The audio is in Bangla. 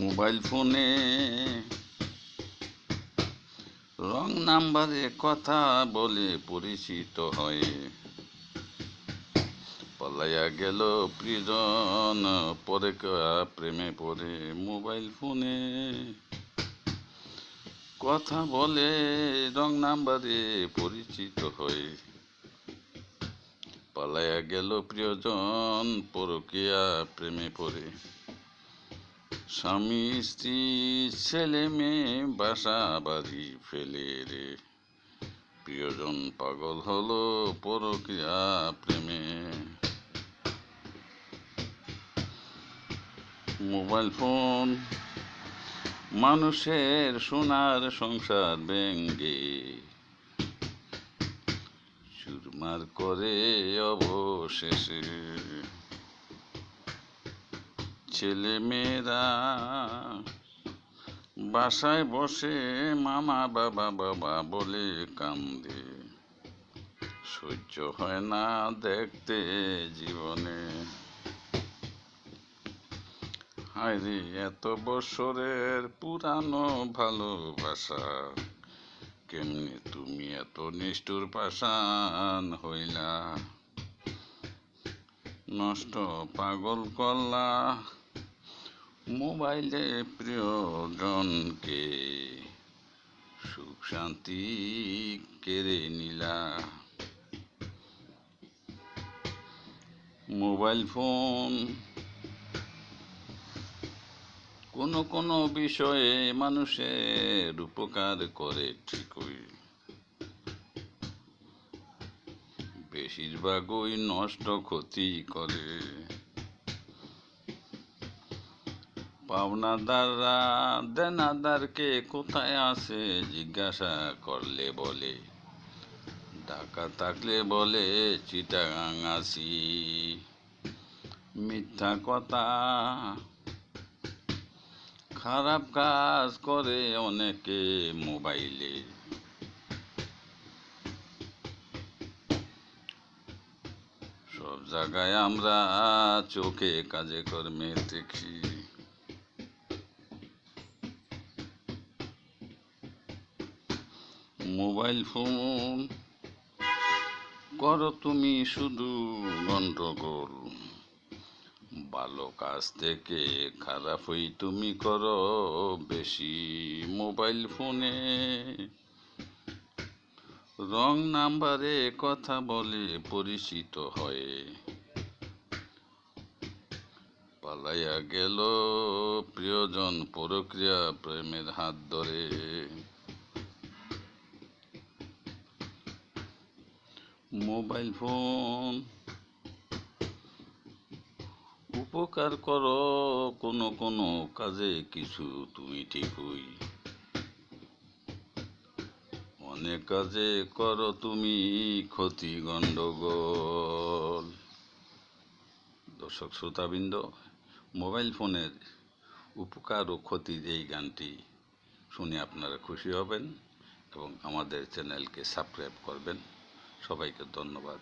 মোবাইল ফোনে রং নাম্বারে কথা বলে পরিচিত হয়ে পালাইয়া গেল প্রিয়জন পরে প্রেমে পড়ে মোবাইল ফোনে। কথা বলে রং নাম্বারে পরিচিত হয়ে পালাইয়া গেল প্রিয়জন, পরকিয়া প্রেমে পড়ে। স্বামী স্ত্রী, ছেলে মেয়ে, বাসা বাঁধি ফেলে রে। প্রিয়জন পাগল হলো পরকিয়া প্রেমে। মোবাইল ফোন, মানুষের সোনার সংসার ব্যঙ্গে চুরমার করে অবশেষে ছেলে মেয়েরা বাসায় বসে মামা, বাবা বাবা বলে কান্দে। সহ্য হয় না দেখতে জীবনে। হায়রে, এত বছরের পুরানো ভালোবাসা, কেমনে তুমি এত নিষ্ঠুর পাষাণ হইলা? নষ্ট পাগল করলা মোবাইলে প্রিয়জনকে সুখ শান্তি কেড়ে নিলা। মোবাইল ফোন কোনো কোনো বিষয়ে মানুষের উপকার করে ঠিকই। বেশিরভাগই নষ্ট ক্ষতি করে। পাওনাদাররা দেনাদারকে কোথায় আছে জিজ্ঞাসা করলে বলে। ঢাকা থাকলে বলে চিটাগাং আছি। মিথ্যা কথা। খারাপ কাজ করে অনেকে মোবাইলে। সব জায়গায় আমরা চোখে কাজে কর্মে দেখি। Mobile phone. করো তুমি শুধু গন্ডগোল। ভালো কাজ থেকে খারাপই তুমি করো বেশি মোবাইল ফোনে। রং নাম্বারে কথা বলে পরিচিত হয়ে। পালাইয়া গেল প্রিয়জন প্রক্রিয়া প্রেমের হাত ধরে। Mobile phone. উপকার করো, কোনো কোনো কাজে কিছু তুমি ঠিকই। অনেক কাজে করো তুমি, ক্ষতি গণ্ডগোল দর্শক শ্রোতাবৃন্দ, মোবাইল ফোনের উপকার ও ক্ষতি এই গানটি শুনে আপনারা খুশি হবেন এবং আমাদের চ্যানেলকে সাবস্ক্রাইব করবেন। সবাইকে ধন্যবাদ।